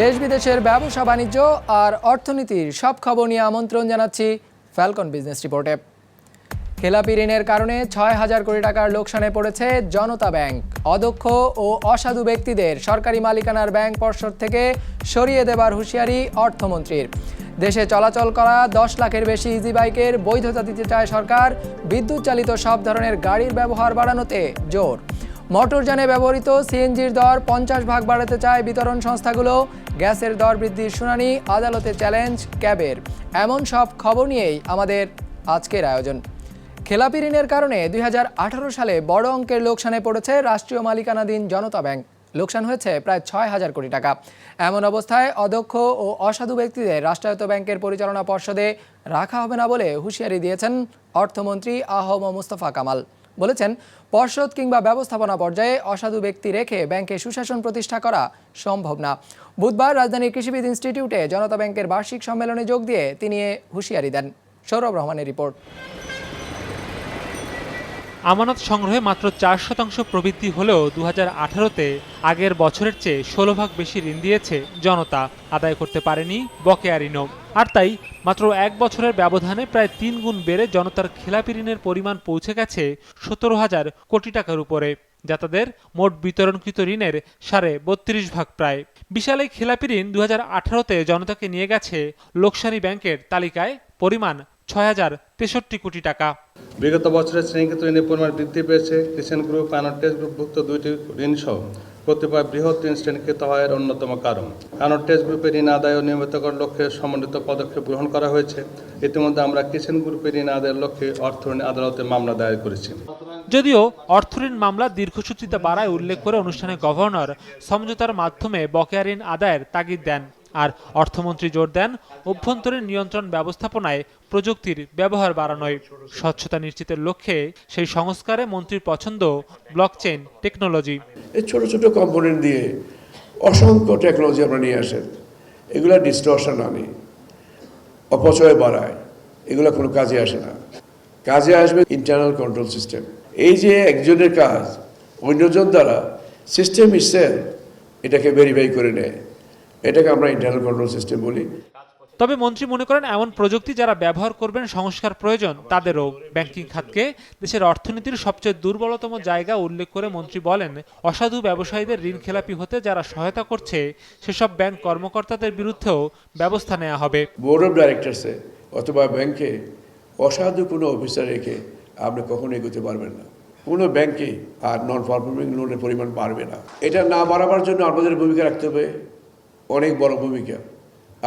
দেশ বিদেশের ব্যবসা বাণিজ্য আর অর্থনীতির সব খবর নিয়ে আমন্ত্রণ জানাচ্ছি ফ্যালকন বিজনেস রিপোর্টে খেলাপি ঋণের কারণে ছয় হাজার কোটি টাকার লোকসানে পড়েছে জনতা ব্যাংক। অদক্ষ ও অসাধু ব্যক্তিদের সরকারি মালিকানার ব্যাংক পর্ষদ থেকে সরিয়ে দেবার হুঁশিয়ারি অর্থমন্ত্রীর। দেশে চলাচল করা দশ লাখের বেশি ইজি বাইকের বৈধতা দিতে চায় সরকার। বিদ্যুৎ চালিত সব ধরনের গাড়ির ব্যবহার বাড়ানোতে জোর। মোটরযানে ব্যবহৃত সিএনজির দর পঞ্চাশ ভাগ বাড়াতে চায় বিতরণ সংস্থাগুলো। গ্যাসের দর বৃদ্ধির শুনানি, আদালতে চ্যালেঞ্জ, ক্যাবের। এমন সব খবর নিয়েই আমাদের আজকের আয়োজন। খেলাপি ঋণের কারণে দুই হাজার আঠারো সালে বড় অঙ্কের লোকসানে পড়েছে রাষ্ট্রীয় মালিকানাধীন জনতা ব্যাংক। লোকসান হয়েছে প্রায় ছয় হাজার কোটি টাকা। এমন অবস্থায় অদক্ষ ও অসাধু ব্যক্তিদের রাষ্ট্রায়ত্ত ব্যাংকের পরিচালনা পর্ষদে রাখা হবে না বলে হুঁশিয়ারি দিয়েছেন অর্থমন্ত্রী আহম মুস্তফা কামাল। বলেছেন, পর্ষদ কিংবা ব্যবস্থাপনা পর্যায়ে অসাধু ব্যক্তি রেখে ব্যাংকে সুশাসন প্রতিষ্ঠা করা সম্ভব না। বুধবার রাজধানীর কৃষিবিদ ইনস্টিটিউটে জনতা ব্যাংকের বার্ষিক সম্মেলনে যোগ দিয়ে তিনি হুঁশিয়ারি দেন। সৌরভ রহমানের রিপোর্ট। আমানত সংগ্রহে মাত্র চার শতাংশ প্রবৃদ্ধি হলেও দু হাজার আঠারোতে আগের বছরের চেয়ে ষোলো ভাগ বেশি ঋণ দিয়েছে জনতা। আদায় করতে পারেনি বকেয়া ঋণও। আর তাই মাত্র এক বছরের ব্যবধানে প্রায় তিন গুণ বেড়ে জনতার খেলাপি ঋণের পরিমাণ পৌঁছে গেছে সতেরো হাজার কোটি টাকার উপরে। যা তাদের মোট বিতরণকৃত ঋণের সাড়ে বত্রিশ ভাগ প্রায়। বিশাল এই খেলাপি ঋণ দু হাজার আঠারোতে জনতাকে নিয়ে গেছে লোকসানি ব্যাংকের তালিকায় পরিমাণ ছয় হাজার তেষট্টি কোটি টাকা। বিগত বছরের শ্রেণীকৃত ঋণের পরিমাণ বৃদ্ধি পেয়েছে। কিষাণ গ্রুপ কানটেজ গ্রুপভুক্ত দুইটি ঋণ সহ কতিপয় বৃহৎ ইনস্ট্যান্ট শ্রেণীকৃত হওয়ার অন্যতম কারণ। কারণ টেস্ট গ্রুপের ঋণ আদায় ও নিয়মিত করার লক্ষ্যে সমন্বিত পদক্ষেপ গ্রহণ করা হয়েছে। ইতিমধ্যে আমরা কিষেন গ্রুপের ঋণ আদায়ের লক্ষ্যে অর্থ আদালতে মামলা দায়ের করেছি। যদিও অর্থঋণ মামলা দীর্ঘসূচিতে বাড়ায় উল্লেখ করে অনুষ্ঠানে গভর্নর সমঝোতার মাধ্যমে বকেয়া ঋণ আদায়ের তাগিদ দেন। আর অর্থমন্ত্রী জোর দেন, অভ্যন্তরীণ নিয়ন্ত্রণ ব্যবস্থাপনায় প্রযুক্তির ব্যবহার বাড়ানোয়। স্বচ্ছতা নিশ্চিতের লক্ষ্যে সেই সংস্কারে মন্ত্রীর পছন্দ ব্লকচেইন টেকনোলজি। ছোট ছোট কম্পোনেন্ট দিয়ে অসংখ্য টেকনোলজি আমরা নিয়ে আসেন। এগুলো ডিস্টর্শন আনে, অপচয় বাড়ায়, এগুলো কোনো কাজে আসে না। কাজে আসবে ইন্টারনাল কন্ট্রোল সিস্টেম এই যে একজনের কাজ অন্যজন দ্বারা সিস্টেম ইসেল এটাকে ভেরিফাই করে নেয়। এটাকে আমরা ইন্টারনাল কন্ট্রোল সিস্টেম বলি। তবে মন্ত্রী মনে করেন এমন প্রযুক্তি যারা ব্যবহার করবেন সংস্কার প্রয়োজন তাদেরও। ব্যাংকিং খাতকে দেশের অর্থনীতির সবচেয়ে দুর্বলতম জায়গা উল্লেখ করে মন্ত্রী বলেন অসাধু ব্যবসায়ীদের ঋণ খেলাপি হতে যারা সহায়তা করছে সেসব ব্যাংক কর্মকর্তাদের বিরুদ্ধেও ব্যবস্থা নেওয়া হবে। বোর্ড অফ ডাইরেক্টরসে অথবা ব্যাংকে অসাধু কোনো অফিসার রেখে আপনি কখনো এগোতে পারবেন না। কোনো ব্যাংকে আর নন পারফর্মিং লোনের পরিমাণ বাড়বে না। এটা না বাড়াবার জন্য আপনাদের ভূমিকা রাখতে হবে। অনেক বড় ভূমিকা।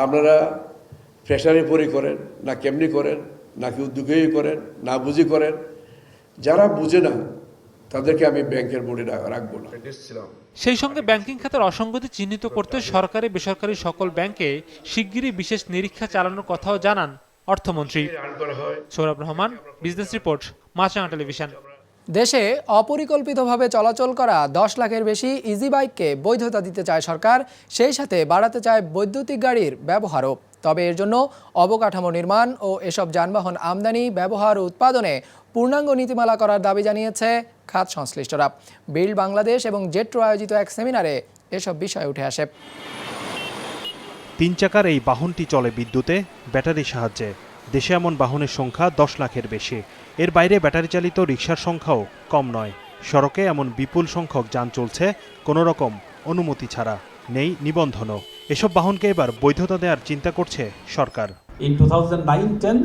আপনারা প্রেশারে পরে করেন না কেমনি করেন নাকি উদ্যোগেই করেন না বুঝি করেন যারা বুঝে না তাদেরকে আমি ব্যাংকের বোর্ডে রাখব না। সেই সঙ্গে ব্যাংকিং খাতের অসঙ্গতি চিহ্নিত করতে সরকারি বেসরকারি সকল ব্যাংকে শিগগিরই বিশেষ নিরীক্ষা চালানোর কথাও জানান অর্থমন্ত্রী। Sourav Rahman business report Maasranga television. দেশে অপরিকল্পিতভাবে চলাচল করা দশ লাখের বেশি ইজি বাইককে বৈধতা দিতে চায় সরকার, সেই সাথে বাড়াতে চায় বৈদ্যুতিক গাড়ির ব্যবহারও। তবে এর জন্য অবকাঠামো নির্মাণ ও এসব যানবাহন আমদানি, ব্যবহার ও উৎপাদনে পূর্ণাঙ্গ নীতিমালা করার দাবি জানিয়েছে খাত সংশ্লিষ্টরা। বিল্ড বাংলাদেশ এবং জেট্রো আয়োজিত এক সেমিনারে এসব বিষয় উঠে আসে। তিন চাকার এই বাহনটি চলে বিদ্যুতে, ব্যাটারির সাহায্যে। দেশে এমন বাহনের সংখ্যা দশ লাখের বেশি। এর বাইরে ব্যাটারি চালিত রিক্সার সংখ্যাও কম নয়। সড়কে এমন বিপুল সংখ্যক যান চলছে কোনো রকম অনুমতি ছাড়া। নেই নিবন্ধনও। এসব বাহনকে এবার বৈধতা দেওয়ার চিন্তা করছে সরকার। In two thousand nine ten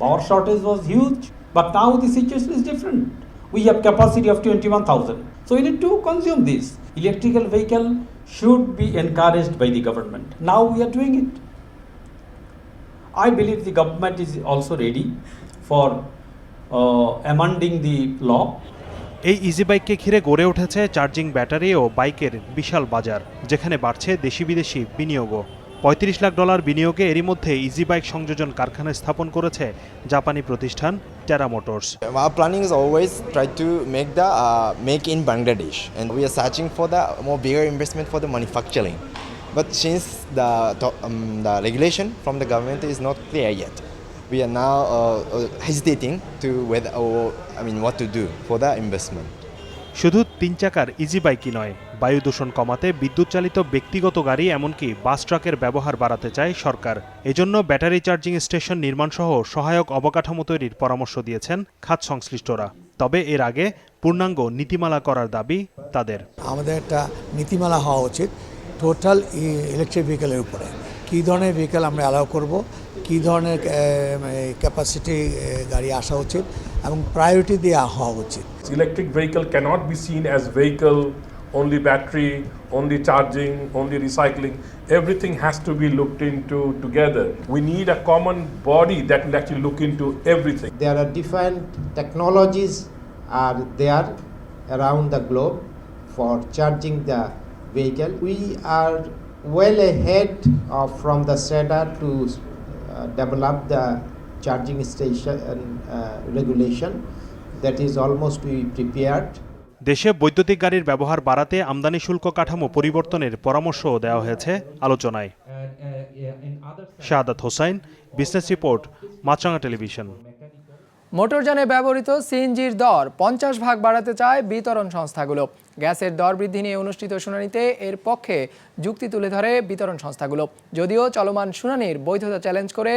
power shortage was huge but now the situation is different we have capacity of twenty one thousand so unit to consume this electrical vehicle should be encourage by the government now we are doing it I believe government is also ready for amending the law এই easy বাইককে ঘিরে গড়ে উঠেছে charging battery ও বাইকের বিশাল বাজার যেখানে বাড়ছে দেশি বিদেশি বিনিয়োগও। পঁয়ত্রিশ লাখ ডলার বিনিয়োগে এরই মধ্যে ইজি বাইক সংযোজন কারখানা স্থাপন করেছে জাপানি প্রতিষ্ঠান Terra Motors R is always try to make the make in Bangladesh and we are searching for the more bigger investment for the manufacturing but since the the regulation from the government is not clear yet we are now uh, uh, hesitating to whether or I mean what to do for the investment. শুধু তিন চাকার easy বাইকই নয় বায়ু দূষণ কমাতে বিদ্যুৎ চালিত ব্যক্তিগত গাড়ি এমনকি বাস ট্রাকের ব্যবহার বাড়াতে চায় সরকার। এজন্য ব্যাটারি চার্জিং স্টেশন নির্মাণসহ সহায়ক অবকাঠামো তৈরির পরামর্শ দিয়েছেন খাত সংশ্লিষ্টরা। তবে এর আগে পূর্ণাঙ্গ নীতিমালা করার দাবি তাদের। আমাদের একটা নীতিমালা হওয়া উচিত টোটাল ইলেকট্রিক ভেহিকেলের উপরে। কী ধরনের ভেহিকেল আমরা অ্যালাউ করব কী ধরনের ক্যাপাসিটি গাড়ি আসা উচিত এবং প্রায়োরিটি দিয়ে হওয়া উচিত Electric vehicle cannot be seen as vehicle, only battery, only charging, only recycling. Everything has to be looked into together. We need a common body that will actually look into everything. there are different technologies are there around the globe for charging the vehicle we are well ahead of from the SEDA to uh, develop the charging station uh, regulation that is almost we prepared. দেশে বৈদ্যুতিক গাড়ির ব্যবহার বাড়াতে আমদানি শুল্ক কাঠামো পরিবর্তনের পরামর্শও দেওয়া হয়েছে আলোচনায়। Shahadat Hossain business report Maasranga television. মোটরযানে ব্যবহৃত সিএনজির দর পঞ্চাশ ভাগ বাড়াতে চায় বিতরণ সংস্থাগুলো। গ্যাসের দর বৃদ্ধি নিয়ে অনুষ্ঠিত শুনানিতে এর পক্ষে যুক্তি তুলে ধরে বিতরণ সংস্থাগুলো। যদিও চলমান শুনানির বৈধতা চ্যালেঞ্জ করে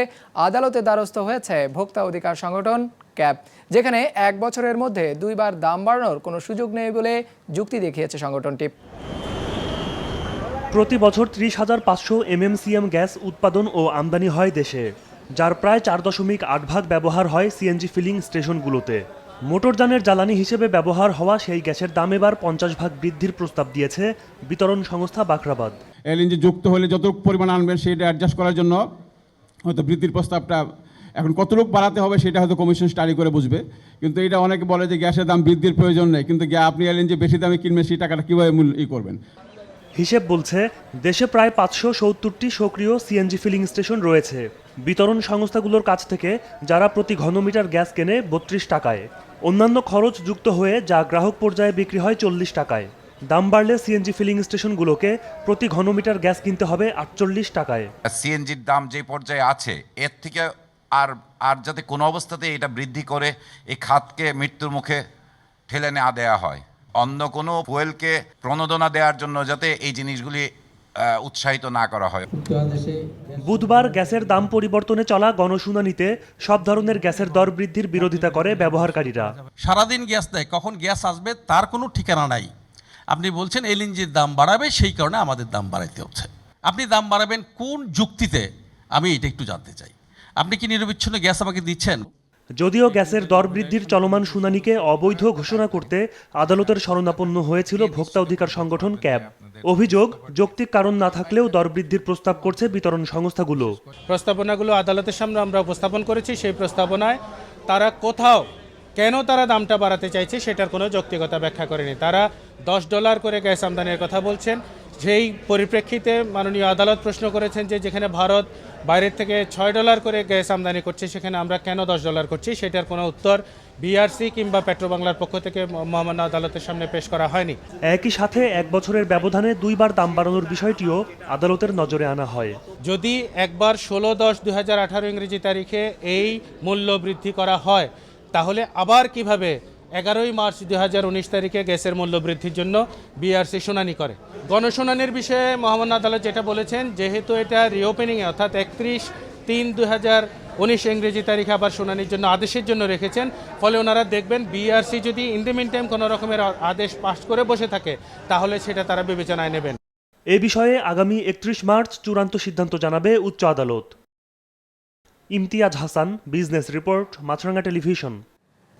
আদালতে দ্বারস্থ হয়েছে ভোক্তা অধিকার সংগঠন ক্যাব, যেখানে এক বছরের মধ্যে দুইবার দাম বাড়ানোর কোনো সুযোগ নেই বলে যুক্তি দেখিয়েছে সংগঠনটি। প্রতি বছর ত্রিশ হাজার পাঁচশো এমএমসিএম গ্যাস উৎপাদন ও আমদানি হয় দেশে, যার প্রায় চার দশমিক আট ভাগ ব্যবহার হয় সিএনজি ফিলিং স্টেশনগুলোতে। মোটরযানের জ্বালানি হিসেবে ব্যবহার হওয়া সেই গ্যাসের দাম এবার পঞ্চাশ ভাগ বৃদ্ধির প্রস্তাব দিয়েছে বিতরণ সংস্থা বাখরাবাদ। এলএনজি যুক্ত হলে যত পরিমাণ আনবেন সেটা অ্যাডজাস্ট করার জন্য হয়তো বৃদ্ধির প্রস্তাবটা এখন কত লোক বাড়াতে হবে সেটা হয়তো কমিশন স্টাডি করে বুঝবে। কিন্তু এটা অনেকে বলে যে গ্যাসের দাম বৃদ্ধির প্রয়োজন নেই। কিন্তু আপনি এলএনজি বেশি দামে কিনবেন সেই টাকাটা কীভাবে মূল্য ই করবেন? হিসেব বলছে দেশে প্রায় পাঁচশো সত্তরটি সক্রিয় সিএনজি ফিলিং স্টেশন রয়েছে। বিতরণ সংস্থাগুলোর কাছ থেকে যারা প্রতি ঘনমিটার গ্যাস কেনে বত্রিশ টাকায়। অন্যান্য খরচ যুক্ত হয়ে যা গ্রাহক পর্যায়ে বিক্রি হয় চল্লিশ টাকায়। দাম বাড়লে সিএনজি ফিলিং স্টেশনগুলোকে প্রতি ঘনমিটার গ্যাস কিনতে হবে আটচল্লিশ টাকায়। সিএনজির দাম যে পর্যায়ে আছে, এর থেকে আর আর যাতে কোনো অবস্থাতে এটা বৃদ্ধি করে এই খাতকে মৃত্যুর মুখে ঠেলে নেওয়া দেওয়া হয়। অন্য কোনো ফুয়েলকে প্রণোদনা দেওয়ার জন্য যাতে এই জিনিসগুলি উৎসাহিত না করা হয়। বুধবার গ্যাসের দাম পরিবর্তনে চলা গণশুনানিতে সব ধরনের গ্যাসের দর বৃদ্ধির বিরোধিতা করে ব্যবহারকারীরা। সারাদিন গ্যাস দেয় কখন গ্যাস আসবে তার কোনো ঠিকানা নাই। আপনি বলছেন এলএনজির দাম বাড়াবে সেই কারণে আমাদের দাম বাড়াইতে হচ্ছে। আপনি দাম বাড়াবেন কোন যুক্তিতে? আমি এটা একটু জানতে চাই। আপনি কি নিরবিচ্ছিন্ন গ্যাস আমাকে দিচ্ছেন? যদিও গ্যাসের দর বৃদ্ধির চলমান শুনানিকে অবৈধ ঘোষণা করতে আদালতের শরণাপন্ন হয়েছিল ভোক্তা অধিকার সংগঠন ক্যাব। অভিযোগ, যৌক্তিক কারণ না থাকলেও দর বৃদ্ধির প্রস্তাব করছে বিতরণ সংস্থাগুলো। প্রস্তাবনাগুলো আদালতের সামনে আমরা উপস্থাপন করেছি, সেই প্রস্তাবনায় তারা কোথাও, কেন তারা দামটা বাড়াতে চাইছে সেটার কোনো যৌক্তিকতা ব্যাখ্যা করেনি। তারা দশ ডলার করে গ্যাস আমদানির কথা বলছেন যেই পরিপ্রেক্ষিতে মাননীয় আদালত প্রশ্ন করেছেন যে যেখানে ভারত বাইরের থেকে ছয় ডলার করে গ্যাস আমদানি করছে সেখানে আমরা কেন দশ ডলার করছি? সেটার কোনো উত্তর বিআরসি কিংবা পেট্রোবাংলার পক্ষ থেকে মহামান্য আদালতের সামনে পেশ করা হয়নি। একই সাথে এক বছরের ব্যবধানে দুইবার দাম বাড়ানোর বিষয়টিও আদালতের নজরে আনা হয়। যদি একবার ষোলো দশ দু হাজার আঠারো ইংরেজি তারিখে এই মূল্য বৃদ্ধি করা হয় তাহলে আবার কীভাবে এগারোই মার্চ দু হাজার উনিশ তারিখে গ্যাসের মূল্য বৃদ্ধির জন্য বিআরসি শুনানি করে। গণশুনানির বিষয়ে মহামান্য আদালত যেটা বলেছেন, যেহেতু এটা রিওপেনিংয়ে অর্থাৎ একত্রিশ তিন দু হাজার উনিশ ইংরেজি তারিখে আবার শুনানির জন্য আদেশের জন্য রেখেছেন, ফলে ওনারা দেখবেন বিআরসি যদি ইন দ্য মিন টাইম কোনো রকমের আদেশ পাস করে বসে থাকে, তাহলে সেটা তারা বিবেচনায় নেবেন। এ বিষয়ে আগামী একত্রিশ মার্চ চূড়ান্ত সিদ্ধান্ত জানাবে উচ্চ আদালত। Imtiaz Hasan, business report, Maasranga television.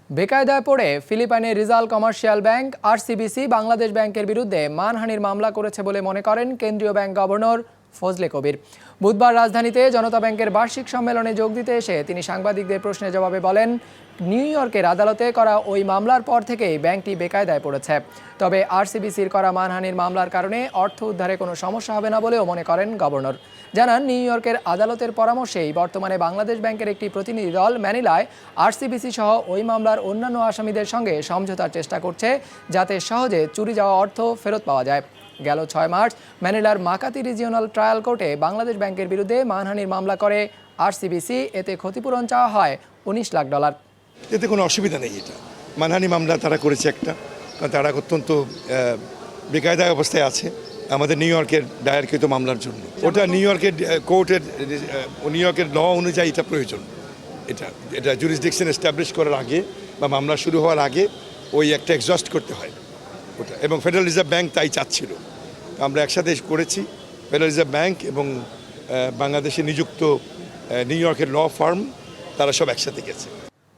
বেকায়দায় পড়ে ফিলিপাইনের Rizal commercial bank RCBC Bangladesh ব্যাংকের বিরুদ্ধে মানহানির মামলা করেছে বলে মনে করেন কেন্দ্রীয় ব্যাংক গভর্নর ফজলে কবির বুধবার রাজধানীতে জনতা ব্যাংকের বার্ষিক সম্মেলনে যোগ দিতে এসে তিনি সাংবাদিকদের প্রশ্নের জবাবে বলেন, নিউ ইয়র্কের আদালতে করা ওই মামলার পর থেকেই ব্যাংকটি বেকায়দায় পড়েছে। তবে আরসিবিসির করা মানহানির মামলার কারণে অর্থ উদ্ধারে কোনো সমস্যা হবে না বলেও মনে করেন গভর্নর। জানান, নিউ ইয়র্কের আদালতের পরামর্শেই বর্তমানে বাংলাদেশ ব্যাংকের একটি প্রতিনিধি দল ম্যানিলায় আরসিবিসি সহ ওই মামলার অন্যান্য আসামিদের সঙ্গে সমঝোতার চেষ্টা করছে, যাতে সহজে চুরি যাওয়া অর্থ ফেরত পাওয়া যায়। গেল ছয় মার্চ। ম্যানিলার মাকাতি রিজিওনাল ট্রায়াল কোর্টে বাংলাদেশ ব্যাংকের বিরুদ্ধে মানহানির মামলা করে আরসিবিসি। এতে ক্ষতিপূরণ চাওয়া হয় উনিশ লাখ ডলার। এতে কোনো অসুবিধা নেই এটা। মানহানি মামলা তারা করেছে একটা। তারা অত্যন্ত বেকায়দা অবস্থায় আছে আমাদের নিউ ইয়র্কের দায়েরকৃত মামলার জন্য। ওটা নিউ ইয়র্কের কোর্টের নিউ ইয়র্কের ল অনুযায়ী এটা প্রয়োজন। এটা এটা জুরিসডিকশন এস্টাবলিশ করার আগে বা মামলা শুরু হওয়ার আগে ওই একটা এক্সস্ট করতে হয়। ওটা। এবং ফেডারেল রিজার্ভ ব্যাংক তাই চাচ্ছিল। আমরা একসাথে করেছি। ফেডারেল রিজার্ভ ব্যাংক এবং বাংলাদেশে নিযুক্ত নিউ ইয়র্কের ল ফার্ম তারা সব একসাথে গেছে।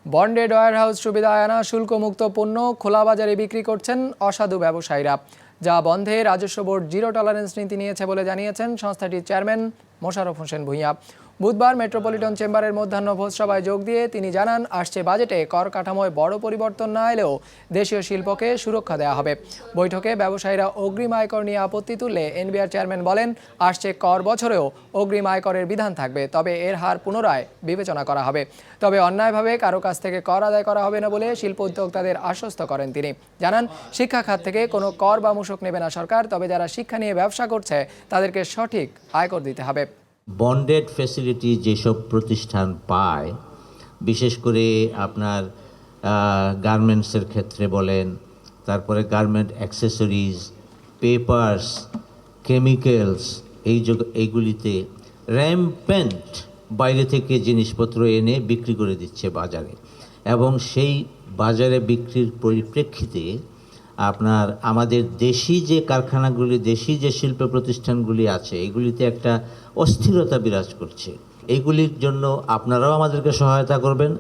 বন্ডেড হাউস সুবিধায় আনা শুল্কমুক্ত পণ্য খোলা বাজারে বিক্রি করছেন অসাধু ব্যবসায়ীরা, যা বন্ধে রাজস্ব বোর্ড জিরো টলারেন্স নীতি নিয়েছে বলে জানিয়েছেন সংস্থাটির চেয়ারম্যান মোশাররফ হোসেন ভূঁইয়া। বুধবার মেট্রোপলিটন চেম্বারের মধ্যাহ্ন ভোজসভায় যোগ দিয়ে তিনি জানান, আসছে বাজেটে কর কাঠামোয় বড় পরিবর্তন না এলেও দেশীয় শিল্পকে সুরক্ষা দেওয়া হবে। বৈঠকে ব্যবসায়ীরা অগ্রিম আয়কর নিয়ে আপত্তি তুললে এনবিআর চেয়ারম্যান বলেন, আসছে কর বছরেও অগ্রিম আয়করের বিধান থাকবে, তবে এর হার পুনরায় বিবেচনা করা হবে। তবে অন্যায়ভাবে কারও কাছ থেকে কর আদায় করা হবে না বলে শিল্প উদ্যোক্তাদের আশ্বস্ত করেন তিনি। জানান, শিক্ষা খাত থেকে কোনো কর বা মূসক নেবে না সরকার, তবে যারা শিক্ষা নিয়ে ব্যবসা করছে, তাদেরকে সঠিক আয়কর দিতে হবে। বন্ডেড ফ্যাসিলিটি যেসব প্রতিষ্ঠান পায়, বিশেষ করে আপনার গার্মেন্টসের ক্ষেত্রে বলেন, তারপরে গার্মেন্ট অ্যাক্সেসরিজ পেপার্স কেমিক্যালস এই এইগুলিতে র্যাম্পেন্ট বাইরে থেকে জিনিসপত্র এনে বিক্রি করে দিচ্ছে বাজারে। এবং সেই বাজারে বিক্রির পরিপ্রেক্ষিতে আপনার আমাদের দেশি যে কারখানাগুলি, দেশি যে শিল্প প্রতিষ্ঠানগুলি আছে, এগুলিতে একটা অস্থিরতা বিরাজ করছে। এগুলির জন্য আপনারাও আমাদেরকে সহায়তা করবেন।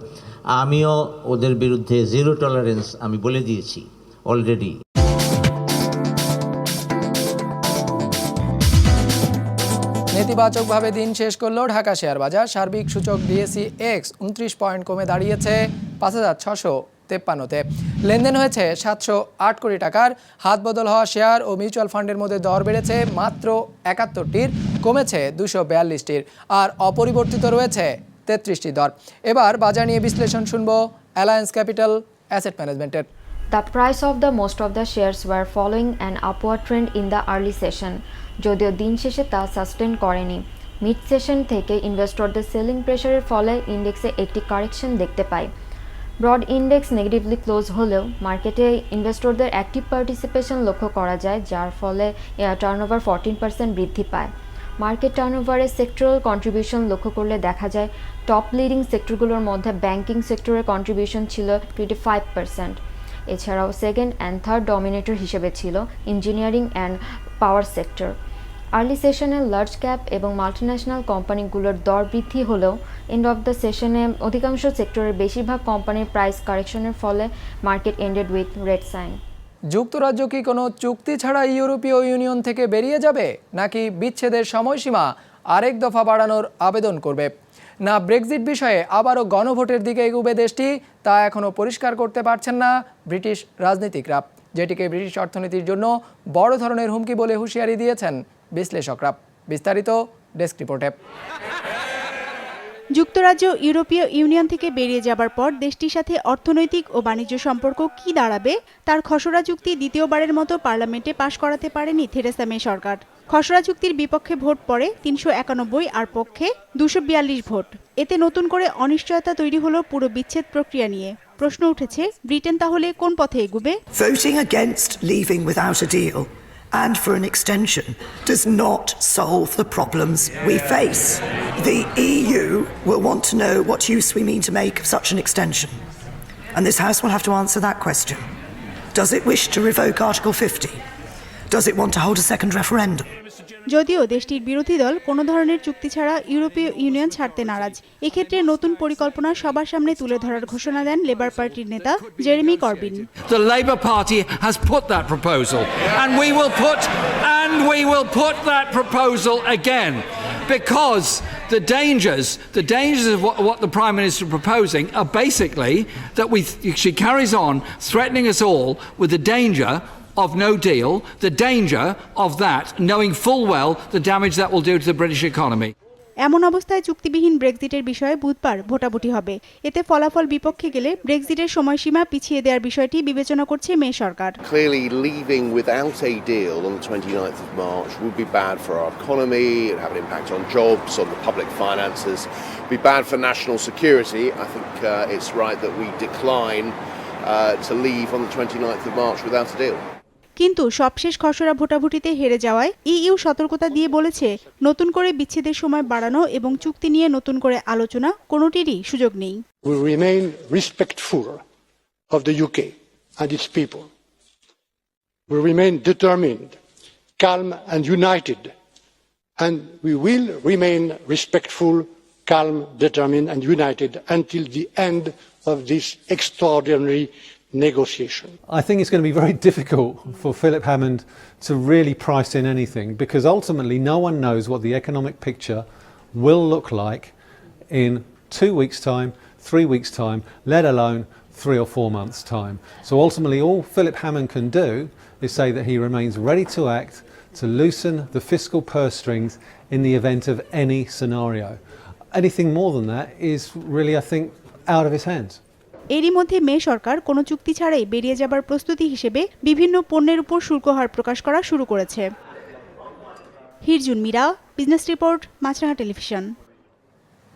আমিও ওদের বিরুদ্ধে জিরো টলারেন্স আমি বলে দিয়েছি অলরেডি নেতিবাচকভাবে দিন শেষ করল ঢাকা শেয়ার বাজার। সার্বিক সূচক ডিএসি এক্স উনত্রিশ পয়েন্ট কমে দাঁড়িয়েছে পাঁচ হাজার ছশো তেপ্পান্নতে। লেনদেন হয়েছে সাতশো আট কোটি টাকার। হাত বদল হওয়া শেয়ার ও মিউচুয়াল ফান্ডের মধ্যে দর বেড়েছে মাত্র একাত্তরটির কমেছে দুশো বিয়াল্লিশটির আর অপরিবর্তিত রয়েছে তেত্রিশটি দর। এবার বাজার নিয়ে বিশ্লেষণ শুনব অ্যালায়েন্স ক্যাপিটাল অ্যাসেট ম্যানেজমেন্টের The price of the most of the shares were following an upward trend in the early session, যদিও দিন শেষে তা সাস্টেন করেনি। মিড সেশন থেকে ইনভেস্টরদের সেলিং প্রেশারের ফলে ইন্ডেক্সে একটি কারেকশন দেখতে পাই। ব্রড ইন্ডেক্স নেগেটিভলি ক্লোজ হলেও মার্কেটে ইনভেস্টরদের অ্যাক্টিভ পার্টিসিপেশন লক্ষ্য করা যায়, যার ফলে টার্নওভার ফোরটিন পার্সেন্ট বৃদ্ধি পায়। মার্কেট টার্নওভারে সেক্টরাল কন্ট্রিবিউশন লক্ষ্য করলে দেখা যায় টপ লিডিং সেক্টরগুলোর মধ্যে ব্যাংকিং সেক্টরের কন্ট্রিবিউশন ছিল টোয়েন্টি ফাইভ পার্সেন্ট এছাড়াও সেকেন্ড অ্যান্ড থার্ড ডমিনেটর হিসেবে ছিল engineering and power sector early সেশনে লার্জ ক্যাপ এবং মাল্টিন্যাশনাল কোম্পানিগুলোর দর বৃদ্ধি হলেও এন্ড অফ দ্য সেশনে অধিকাংশ সেক্টরের বেশিরভাগ কোম্পানির প্রাইস কারেকশনের ফলে market ended with red sign যুক্তরাজ্য কি কোনো চুক্তি ছাড়া ইউরোপীয় ইউনিয়ন থেকে বেরিয়ে যাবে, নাকি বিচ্ছেদের সময়সীমা আরেক দফা বাড়ানোর আবেদন করবে? না ব্রেক্সিট বিষয়ে আবারও গণভোটের দিকে এগুবে দেশটি, তা এখনও পরিষ্কার করতে পারছেন না ব্রিটিশ রাজনীতিকরা, যেটিকে ব্রিটিশ অর্থনীতির জন্য বড় ধরনের হুমকি বলে হুঁশিয়ারি দিয়েছেন বিশ্লেষকরা বিস্তারিত ডেস্ক রিপোর্টে। যুক্তরাজ্য ইউরোপীয় ইউনিয়ন থেকে বেরিয়ে যাবার পর দেশটির সাথে অর্থনৈতিক ও বাণিজ্য সম্পর্ক কি দাঁড়াবে তার খসড়া চুক্তি দ্বিতীয়বারের মতো পার্লামেন্টে পাশ করাতে পারেনি থেরেসা মে সরকার। খসড়া চুক্তির বিপক্ষে ভোট পড়ে তিনশো একানব্বই আর পক্ষে দুশো বিয়াল্লিশ ভোট। এতে নতুন করে অনিশ্চয়তা তৈরি হলো পুরো বিচ্ছেদ প্রক্রিয়া নিয়ে। প্রশ্ন উঠেছে ব্রিটেন তাহলে কোন পথে এগুবে? Voting against leaving without a deal. And for an extension does not solve the problems we face. The EU will want to know what use we mean to make of such an extension. And this House will have to answer that question. Does it wish to revoke Article 50? Does it want to hold a second referendum? যদিও দেশটির বিরোধী দল কোনো ধরনের চুক্তি ছাড়া ইউরোপীয় union ছাড়তে নারাজ এক্ষেত্রে নতুন পরিকল্পনা সবার সামনে তুলে ধরার ঘোষণা দেন লেবার পার্টির নেতা Jeremy Corbyn The Labour Party has put that proposal, and we will put and we will put that proposal again, because the dangers, the dangers of what, what the Prime Minister is proposing are basically that we she carries on threatening us all with the danger of no deal, the danger of that, knowing full well the damage that will do to the British economy. এমন অবস্থায় চুক্তিবিহীন ব্রেক্সিটের বিষয়ে বুধবার ভোটাভুটি হবে এতে ফলাফল বিপক্ষে গেলে ব্রেক্সিটের সময়সীমা পিছিয়ে দেওয়ার বিষয়টি বিবেচনা করছে মে সরকার Clearly, leaving without a deal on the 29th of March would be bad for our economy, it would have an impact on jobs, on the public finances, be bad for national security. I think uh, it's right that we decline uh, to leave on the 29th of March without a deal. কিন্তু সবশেষ খসড়া ভোটাভুটিতে হেরে যাওয়ায় EU সতর্কতা দিয়ে বলেছে নতুন করে বিচ্ছেদের সময় বাড়ানো এবং চুক্তি নিয়ে নতুন করে আলোচনা কোনোটিরই সুযোগ নেই We remain respectful of the UK and its people. We remain determined, calm and united. And we will remain respectful, calm, determined and united until the end of this extraordinary negotiation. I think it's going to be very difficult for Philip Hammond to really price in anything because ultimately no one knows what the economic picture will look like in two weeks' time, three weeks' time, let alone three or four months' time. So ultimately, all Philip Hammond can do is say that he remains ready to act to loosen the fiscal purse strings in the event of any scenario. Anything more than that is really, I think, out of his hands. এরই মধ্যে মে সরকার কোনো চুক্তি ছাড়াই বেরিয়ে যাবার প্রস্তুতি হিসেবে বিভিন্ন পণ্যের উপর শুল্ক হার প্রকাশ করা শুরু করেছে। Hirjun Mira, business report, Maasranga television.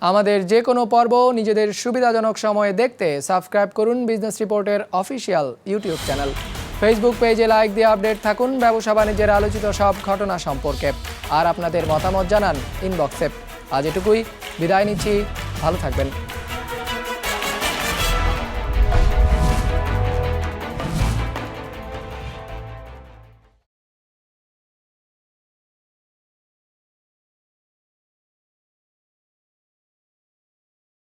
আমাদের যে কোনো পর্ব নিজেদের সুবিধাজনক সময়ে দেখতে সাবস্ক্রাইব করুন বিজনেস রিপোর্টের অফিসিয়াল ইউটিউব চ্যানেল। ফেসবুক পেজে লাইক দিয়ে আপডেট থাকুন ব্যবসা বাণিজ্যের আলোচিত সব ঘটনা সম্পর্কে। আর আপনাদের মতামত জানান ইনবক্সে। আজ এটুকুই, বিদায় নিচ্ছি, ভালো থাকবেন।